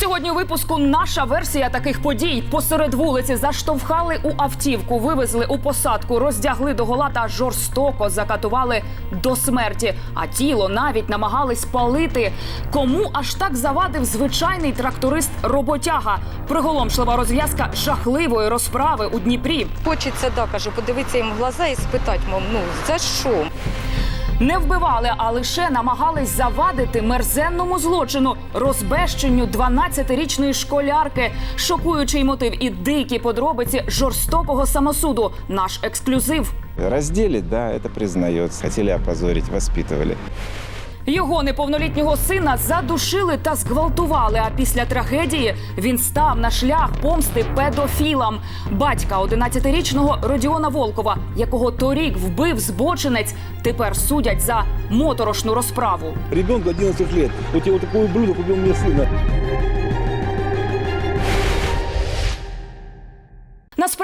Сьогодні випуску наша версія таких подій посеред вулиці заштовхали у автівку, вивезли у посадку, роздягли до гола та жорстоко закатували до смерті. А тіло навіть намагались палити. Кому аж так завадив звичайний тракторист роботяга? Приголомшлива розв'язка жахливої розправи у Дніпрі. Хочеться, да, кажу, подивитися їм в глаза і спитати, мов, ну за що? Не вбивали, а лише намагались завадити мерзенному злочину, розбещенню 12-річної школярки, шокуючий мотив і дикі подробиці жорстокого самосуду. Наш ексклюзив. Разделить, да, это признается. Хотели опозорить, воспитывали. Його неповнолітнього сина задушили та зґвалтували. А після трагедії він став на шлях помсти педофілам. Батька 11-річного Родіона Волкова, якого торік вбив збочинець, тепер судять за моторошну розправу. Ребенку 11 років. От я такой ублюдок убил мне сына.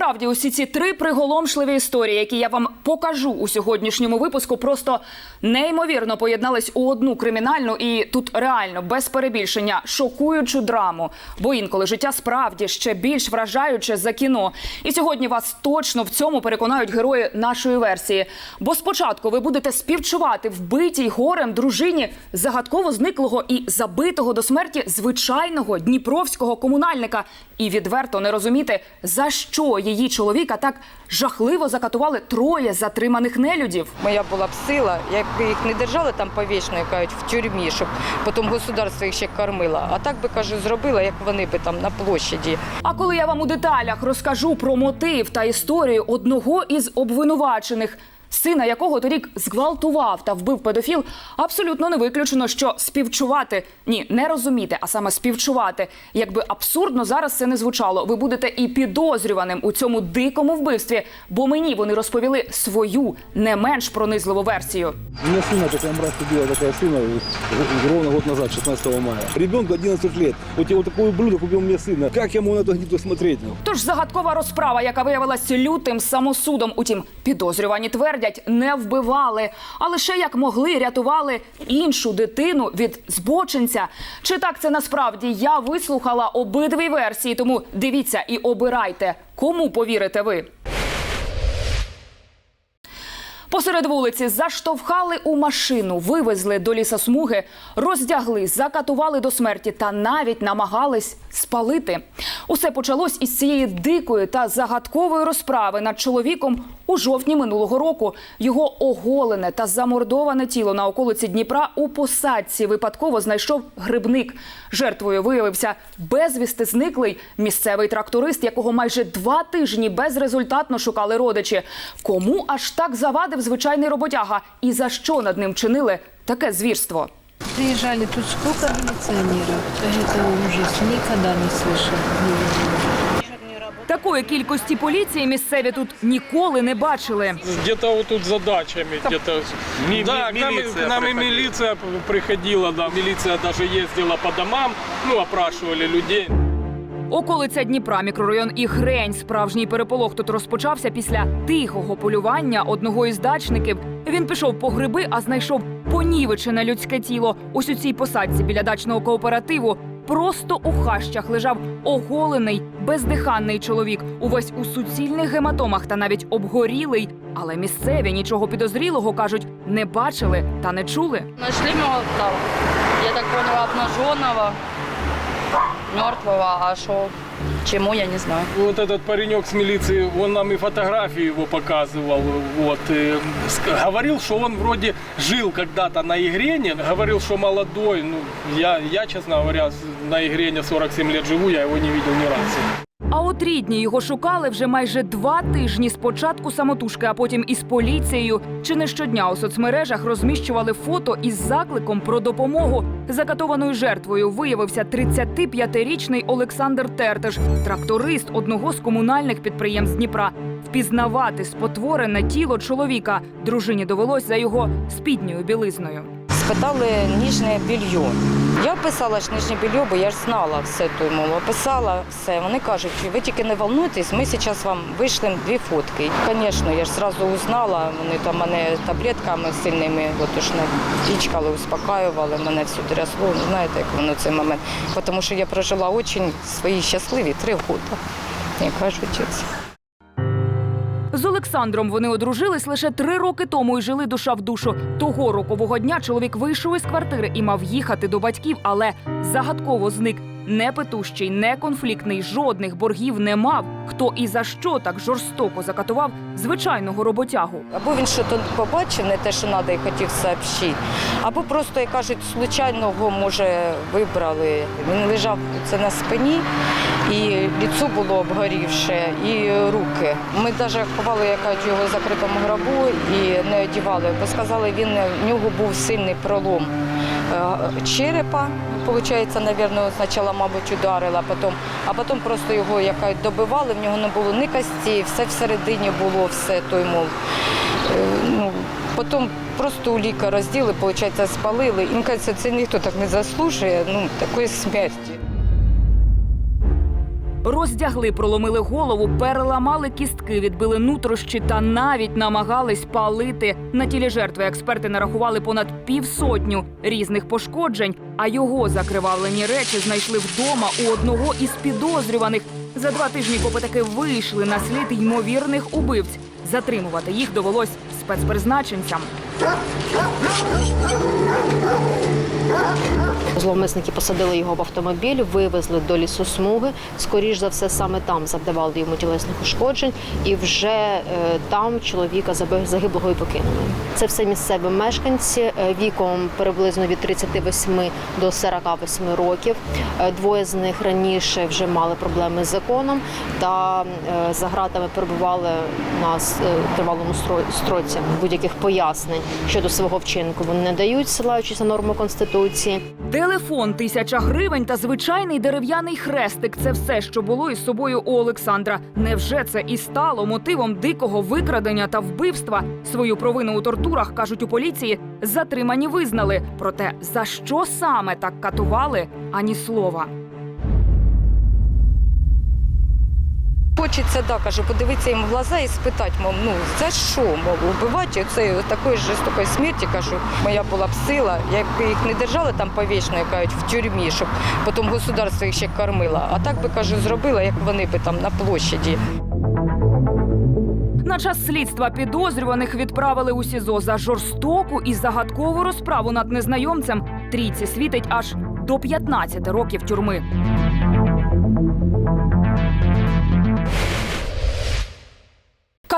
Насправді, усі ці три приголомшливі історії, які я вам покажу у сьогоднішньому випуску, просто неймовірно поєднались у одну кримінальну і тут реально без перебільшення шокуючу драму. Бо інколи життя справді ще більш вражаюче за кіно. І сьогодні вас точно в цьому переконають герої нашої версії. Бо спочатку ви будете співчувати вбитій горем дружині загадково зниклого і забитого до смерті звичайного дніпровського комунальника, і відверто не розуміти, за що її чоловіка так жахливо закатували троє затриманих нелюдів. Моя була б сила, якби їх не держали там повічно, як кажуть, в тюрмі, щоб потім государство їх ще кормило. А так би кажу, зробила, як вони би там на площаді. А коли я вам у деталях розкажу про мотив та історію одного із обвинувачених, сина якого торік зґвалтував та вбив педофіл, абсолютно не виключено, що співчувати ні, не розуміти, а саме співчувати. Якби абсурдно зараз це не звучало, ви будете і підозрюваним у цьому дикому вбивстві, бо мені вони розповіли свою не менш пронизливу версію. У меня сына такая мразь убила, такая сына э, ровно год назад, 16 мая. Ребенку 11 лет. Вот я вот такой ублюдок убил мне сына. Как я могу на это гнито смотреть? ну? Тож загадкова розправа, яка виявилася лютим самосудом. Утім, підозрювані твердять, не вбивали, а лише як могли рятували іншу дитину від збочинця. Чи так це насправді? Я вислухала обидві версії, тому дивіться і обирайте, кому повірите ви. Посеред вулиці заштовхали у машину, вивезли до лісосмуги, роздягли, закатували до смерті та навіть намагались спалити. Усе почалось із цієї дикої та загадкової розправи над чоловіком у жовтні минулого року. Його оголене та замордоване тіло на околиці Дніпра у посадці випадково знайшов грибник. Жертвою виявився безвісти зниклий місцевий тракторист, якого майже два тижні безрезультатно шукали родичі. Кому аж так завадив звичайний роботяга і за що над ним чинили таке звірство? Приезжали тут сколько милиционеров. Это ужас. Никогда не слышал. Такої кількості поліції місцеві тут ніколи не бачили. Где-то вот тут за дачами, где-то. да, к нам, к нам и милиция приходила, да, милиция даже ездила по домам, ну, опрашивали людей. Околиця Дніпра, мікрорайон Ігрень. Справжній переполох тут розпочався після тихого полювання одного із дачників. Він пішов по гриби, а знайшов понівечене людське тіло. Ось у цій посадці біля дачного кооперативу. Просто у хащах лежав оголений, бездиханний чоловік, увесь у суцільних гематомах та навіть обгорілий. Але місцеві нічого підозрілого кажуть, не бачили та не чули. Нашли мертвого, я так поняла, обнаженного, мертвого, а что, чему, я не знаю. Вот этот паренек с милиции, он нам и фотографии его показывал, вот, и говорил, что он вроде жил когда-то на Игрене, говорил, что молодой, ну, я, я, честно говоря, на Игрене 47 лет живу, я его не видел ни разу. А от рідні його шукали вже майже два тижні спочатку самотужки, а потім із поліцією. Чи не щодня у соцмережах розміщували фото із закликом про допомогу. Закатованою жертвою виявився 35-річний Олександр Тертиш, тракторист одного з комунальних підприємств Дніпра. Впізнавати спотворене тіло чоловіка дружині довелось за його спідньою білизною. Спитали ніжне більйо. Я писала ж Нижнє Белье, бо я ж знала все мову. Писала все. Вони кажуть, ви тільки не волнуйтесь, ми зараз вам вийшлемо дві фотки. Звісно, я ж одразу узнала, вони там мене таблетками сильними отошно тічкали, успокаювали, мене все трясло. Ну, знаєте, як воно цей момент. Тому що я прожила дуже свої щасливі три роки, як кажуть. Олександром вони одружились лише три роки тому і жили душа в душу. Того рокового дня чоловік вийшов із квартири і мав їхати до батьків, але загадково зник. Не петущий, не конфліктний, жодних боргів не мав. Хто і за що так жорстоко закатував звичайного роботягу. Або він щось побачив, не те, що треба, і хотів сообщити, або просто, як кажуть, случайного, може, вибрали. Він лежав це на спині, і ліцо було обгорівше, і руки. Ми навіть ховали як кажуть, його закритому гробу і не одягали, бо сказали, він в нього був сильний пролом е, черепа. Виходить, напевно, спочатку, мабуть, ударила, потім, а потім просто його як добивали, в нього не було ні костей, все всередині було, все той мов. Е, Ну, потім просто у ліка розділи, виходить, спалили. Мені кажеться, це ніхто так не заслужує, ну, такої смерті. Роздягли, проломили голову, переламали кістки, відбили нутрощі та навіть намагались палити. На тілі жертви експерти нарахували понад півсотню різних пошкоджень, а його закривавлені речі знайшли вдома у одного із підозрюваних. За два тижні копи таки вийшли на слід ймовірних убивць. Затримувати їх довелось спецпризначенцям. Зловмисники посадили його в автомобіль, вивезли до лісосмуги. Скоріш за все, саме там завдавали йому тілесних ушкоджень, і вже е, там чоловіка загиблого і покинули. Це все місцеві мешканці е, віком приблизно від 38 до 48 років. Е, Двоє з них раніше вже мали проблеми з законом та е, за гратами перебували на е, тривалому строці. Будь-яких пояснень щодо свого вчинку вони не дають, силаючись на норми конституції. Телефон, тисяча гривень та звичайний дерев'яний хрестик це все, що було із собою у Олександра. Невже це і стало мотивом дикого викрадення та вбивства? Свою провину у тортурах кажуть у поліції. Затримані визнали. Проте за що саме так катували, ані слова. Хочеться, да, кажу, подивитися їм в глаза і спитати, мов, ну за що, мов, вбивати оцею такої жорстокої смерті, кажу, моя була б сила, якби їх не держали там повічно, як кажуть, в тюрмі, щоб потім государство їх ще кормило. А так би кажу, зробила, як вони би там на площаді. На час слідства підозрюваних відправили у СІЗО за жорстоку і загадкову розправу над незнайомцем. Трійці світить аж до 15 років тюрми.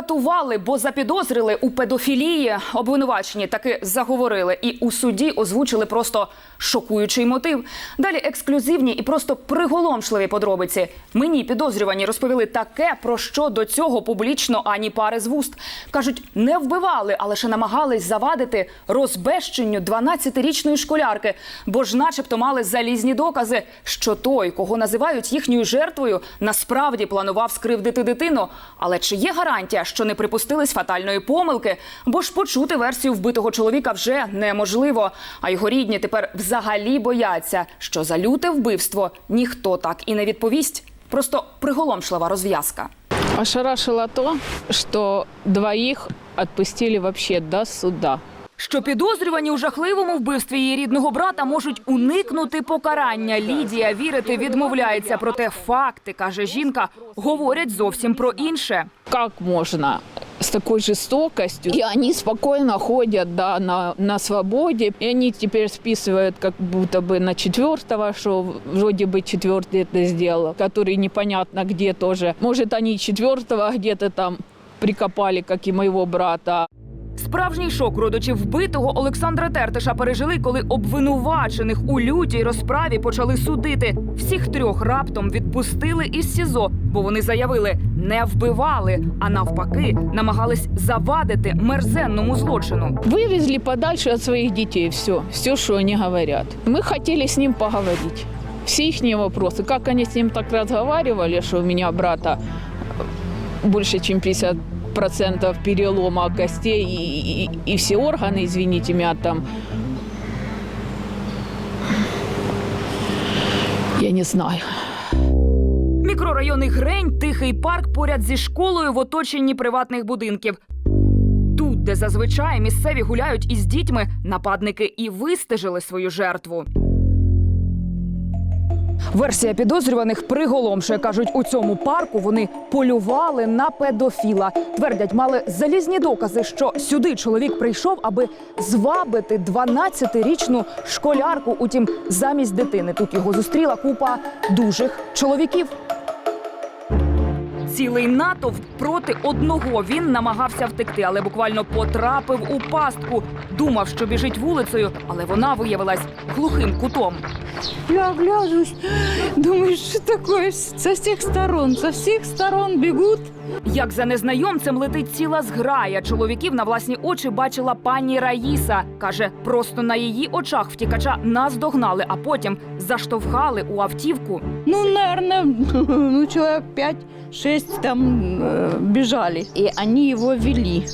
Катували, бо запідозрили у педофілії. Обвинувачені таки заговорили і у суді озвучили просто шокуючий мотив. Далі ексклюзивні і просто приголомшливі подробиці. Мені підозрювані розповіли таке, про що до цього публічно ані пари з вуст. кажуть, не вбивали, а лише намагались завадити розбещенню 12-річної школярки, бо ж, начебто, мали залізні докази, що той, кого називають їхньою жертвою, насправді планував скривдити дитину. Але чи є гарантія, що не припустились фатальної помилки? Бо ж почути версію вбитого чоловіка вже неможливо. А його рідні тепер взагалі бояться, що за люте вбивство ніхто так і не відповість. Просто приголомшлива розв'язка. Ошарашило то, що двоїх відпустили вообще до суда Що підозрювані у жахливому вбивстві її рідного брата можуть уникнути покарання. Лідія вірити відмовляється. Проте факти, каже жінка, говорять зовсім про інше. Как можно с такой жестокостью? И они спокойно ходят да, на, на свободе. И они теперь списывают как будто бы на четвертого, что вроде бы четвертый это сделал, который непонятно где тоже. Может, они четвертого где-то там прикопали, как и моего брата. Справжній шок родичів вбитого Олександра Тертиша пережили, коли обвинувачених у лютій розправі почали судити. Всіх трьох раптом відпустили із СІЗО, бо вони заявили, не вбивали, а навпаки, намагались завадити мерзенному злочину. Вывезли подальше от своих детей все, все, что они говорят. Мы хотели с ним поговорить. Все их вопросы, как они с ним так разговаривали, что у меня брата больше, чем 50 процентов перелома костей и, и- и все органы, извините меня, там Я не знаю. Мікрорайони Грень, тихий парк поряд зі школою в оточенні приватних будинків. Тут, де зазвичай місцеві гуляють із дітьми, нападники і вистежили свою жертву. Версія підозрюваних приголомшує. кажуть, у цьому парку вони полювали на педофіла. Твердять, мали залізні докази, що сюди чоловік прийшов, аби звабити 12-річну школярку. Утім, замість дитини тут його зустріла купа дужих чоловіків. Цілий натовп проти одного він намагався втекти, але буквально потрапив у пастку. Думав, що біжить вулицею, але вона виявилась глухим кутом. Я оглядываюсь, думаю, що такое? з всіх сторон, з всіх сторон бегут. Як за незнайомцем летить ціла зграя чоловіків на власні очі бачила пані Раїса. каже, просто на її очах втікача наздогнали, а потім заштовхали у автівку. Ну, наверное, ну, человек 5-6 там э, бежали. И они его вели.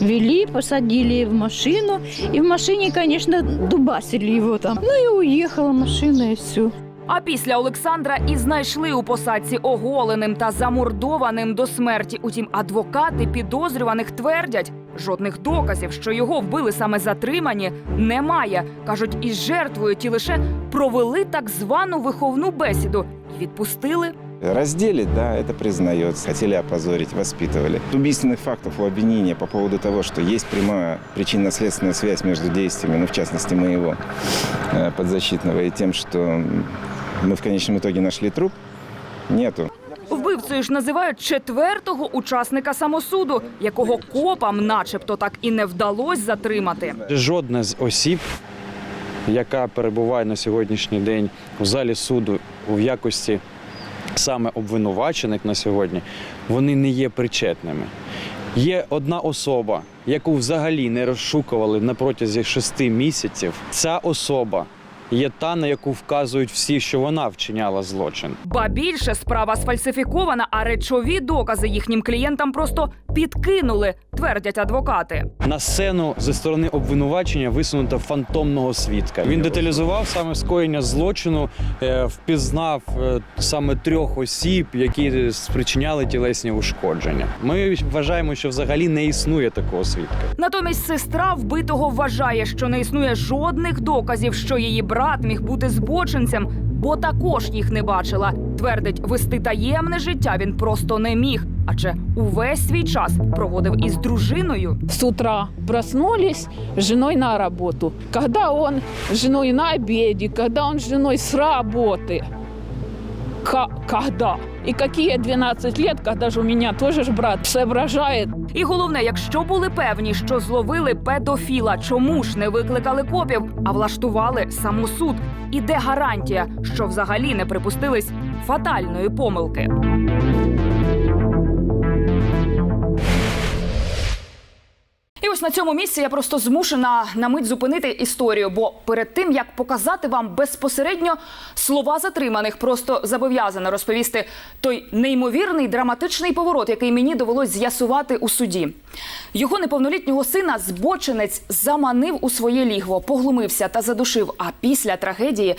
Вели, посадили в машину. И в машине, конечно, дубасили его там. Ну и уехала машина, и все. А після Олександра і знайшли у посадці оголеним та замордованим до смерті. Утім, адвокати підозрюваних твердять, жодних доказів, що його вбили саме затримані, немає. кажуть, із жертвою ті лише провели так звану виховну бесіду і відпустили. Раздели, да, это признается. Хотели опозорить, воспитывали. Убийственных фактов у обвинения по поводу того, что есть прямая причинно-следственная связь между действиями, ну, в частности, моего э, подзащитного и тем, что мы в конечном итоге нашли труп, нету. Вбивцею ж називають четвертого учасника самосуду, якого копам, начебто, так і не вдалось затримати. Жодна з осіб, яка перебуває на сьогоднішній день у залі суду в якості саме обвинувачених на сьогодні, вони не є причетними. Є одна особа, яку взагалі не розшукували на протязі шести місяців. Ця особа є та, на яку вказують всі, що вона вчиняла злочин. Ба більше справа сфальсифікована, а речові докази їхнім клієнтам просто підкинули, твердять адвокати. На сцену зі сторони обвинувачення висунуто фантомного свідка. Він деталізував саме скоєння злочину, е, впізнав е, саме трьох осіб, які спричиняли тілесні ушкодження. Ми вважаємо, що взагалі не існує такого свідка. Натомість сестра вбитого вважає, що не існує жодних доказів, що її брат міг бути збочинцем, бо також їх не бачила. Твердить, вести таємне життя він просто не міг, адже увесь свій час проводив із дружиною. С утра проснулись с женой на работу. Когда он с женой на обеде, когда он с женой с работы. Ка- когда? И які 12 лет, когда ж у мене теж брат соображає. І головне, якщо були певні, що зловили педофіла, чому ж не викликали копів, а влаштували самосуд? І де гарантія, що взагалі не припустились фатальної помилки? Ось на цьому місці я просто змушена на мить зупинити історію, бо перед тим як показати вам безпосередньо слова затриманих, просто зобов'язана розповісти той неймовірний драматичний поворот, який мені довелось з'ясувати у суді. Його неповнолітнього сина збочинець заманив у своє лігво, поглумився та задушив. А після трагедії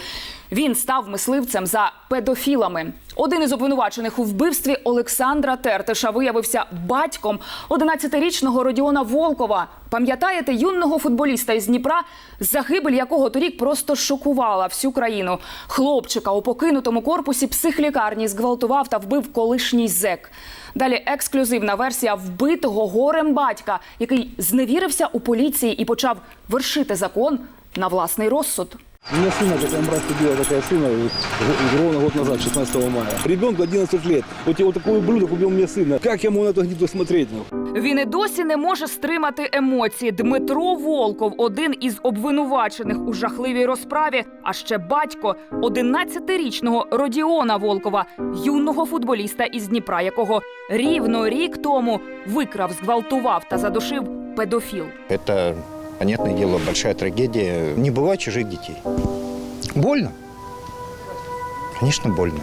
він став мисливцем за педофілами. Один із обвинувачених у вбивстві Олександра Тертиша виявився батьком 11-річного Родіона Волкова. Пам'ятаєте юного футболіста із Дніпра, загибель якого торік просто шокувала всю країну. Хлопчика у покинутому корпусі психлікарні зґвалтував та вбив колишній зек. Далі ексклюзивна версія вбитого горем батька, який зневірився у поліції і почав вершити закон на власний розсуд. У меня сына, как брат убила такая сына вот, г- ровно год назад, 16 мая. Ребенку 11 лет. Вот, вот такой ублюдок убил мне сына. Как я могу на это гнито смотреть? Ну? Він і досі не може стримати емоції. Дмитро Волков, один із обвинувачених у жахливій розправі, а ще батько 11-річного Родіона Волкова, юного футболіста із Дніпра, якого рівно рік тому викрав, зґвалтував та задушив педофіл. Это, понятное дело, большая трагедия. Не бывает чужих детей. Больно. Конечно, больно.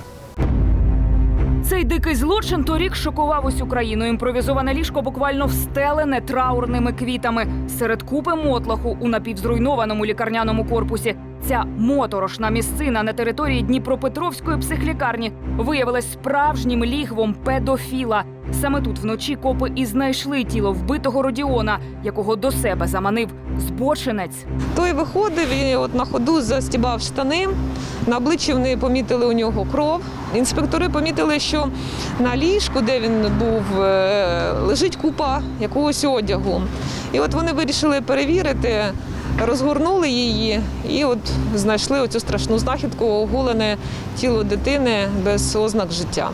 Цей дикий злочин торік шокував усю країну. Імпровізоване ліжко буквально встелене траурними квітами серед купи мотлаху у напівзруйнованому лікарняному корпусі. Ця моторошна місцина на території Дніпропетровської психлікарні виявилась справжнім лігвом педофіла. Саме тут вночі копи і знайшли тіло вбитого Родіона, якого до себе заманив збочинець. Той виходив і от на ходу застібав штани. На обличчі вони помітили у нього кров. Інспектори помітили, що на ліжку, де він був, е, лежить купа якогось одягу. І от вони вирішили перевірити, розгорнули її і от знайшли оцю страшну знахідку, оголене тіло дитини без ознак життя.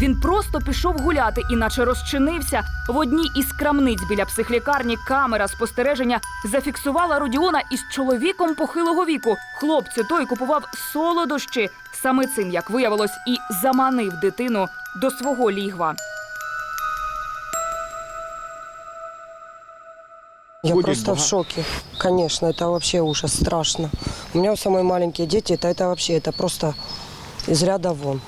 Він просто пішов гуляти, іначе розчинився. В одній із крамниць біля психлікарні камера спостереження зафіксувала Родіона із чоловіком похилого віку. Хлопцю той купував солодощі. Саме цим, як виявилось, і заманив дитину до свого лігва. Я просто в шоке. Конечно, это вообще ужас, страшно. У меня у самой маленькие дети, это, это вообще, это просто из ряда вон.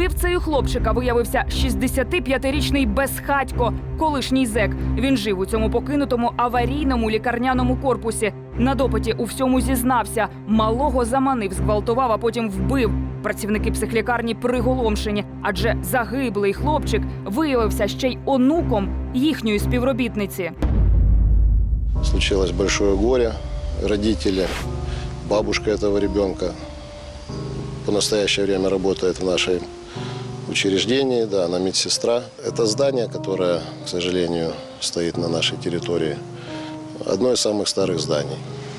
Вбивцею хлопчика виявився 65-річний безхатько, колишній зек. Він жив у цьому покинутому аварійному лікарняному корпусі. На допиті у всьому зізнався. Малого заманив, зґвалтував, а потім вбив. Працівники психлікарні приголомшені, адже загиблий хлопчик виявився ще й онуком їхньої співробітниці. Случилось большое горе. Родители, бабушка этого ребенка по настоящее время работает в нашей учреждении, да, она медсестра. Это здание, которое, к сожалению, стоит на нашей территории, одно из самых старых зданий.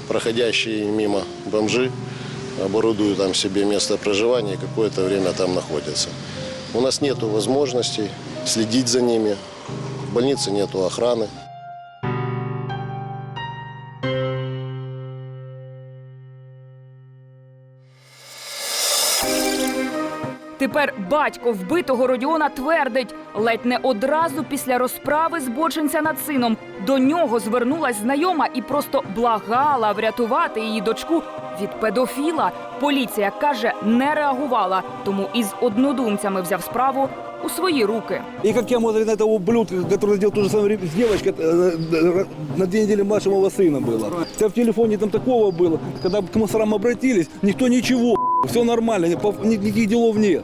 Проходящие мимо бомжи оборудуют там себе место проживания и какое-то время там находятся. У нас нет возможностей следить за ними, в больнице нет охраны. Тепер батько вбитого Родіона твердить, ледь не одразу після розправи збочинця над сином до нього звернулась знайома і просто благала врятувати її дочку від педофіла. Поліція каже, не реагувала, тому із однодумцями взяв справу у свої руки. И как я смотрю на этого ублюдка, который сделал то же самое с девочкой, э, э, на две недели младше моего сына было. Хотя в телефоне там такого было. Когда к мусорам обратились, никто ничего, все нормально, ни- пов- никаких делов нет.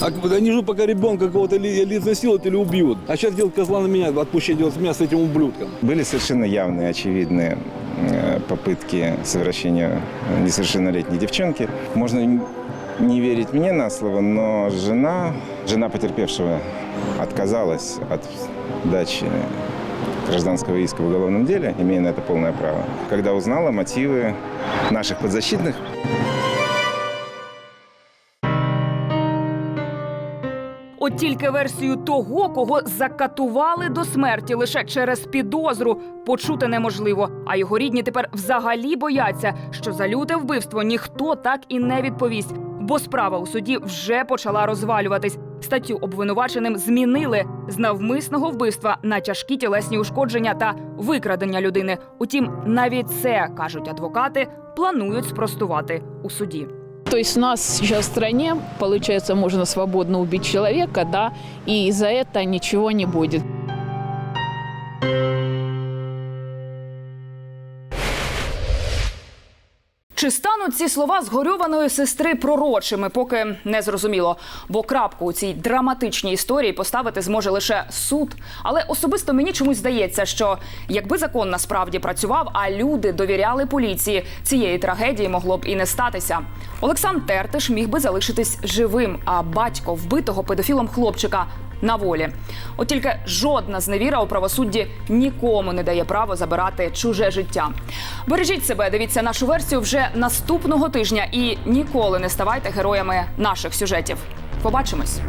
А они ждут, пока ребенка какого-то или, или изнасилуют, или убьют. А сейчас делают козла на меня, отпущение делать меня с этим ублюдком. Были совершенно явные, очевидные э, попытки совращения несовершеннолетней девчонки. Можно не верить мне на слово, но жена, жена потерпевшего отказалась от дачи гражданского иска в уголовном деле, имея на это полное право. Когда узнала мотивы наших подзащитных, тільки версію того, кого закатували до смерті лише через підозру, почути неможливо. А його рідні тепер взагалі бояться, що за люте вбивство ніхто так і не відповість, бо справа у суді вже почала розвалюватись. Статтю обвинуваченим змінили з навмисного вбивства на тяжкі тілесні ушкодження та викрадення людини. Утім, навіть це кажуть адвокати, планують спростувати у суді. То есть у нас сейчас в стране, получается, можно свободно убить человека, да, и за это ничего не будет. Стануть ці слова згорьованої сестри пророчими, поки не зрозуміло. Бо крапку у цій драматичній історії поставити зможе лише суд. Але особисто мені чомусь здається, що якби закон насправді працював, а люди довіряли поліції, цієї трагедії могло б і не статися. Олександр Тертиш міг би залишитись живим, а батько вбитого педофілом хлопчика на волі. От тільки жодна зневіра у правосудді нікому не дає право забирати чуже життя. Бережіть себе, дивіться нашу версію вже наступного тижня і ніколи не ставайте героями наших сюжетів. Побачимось.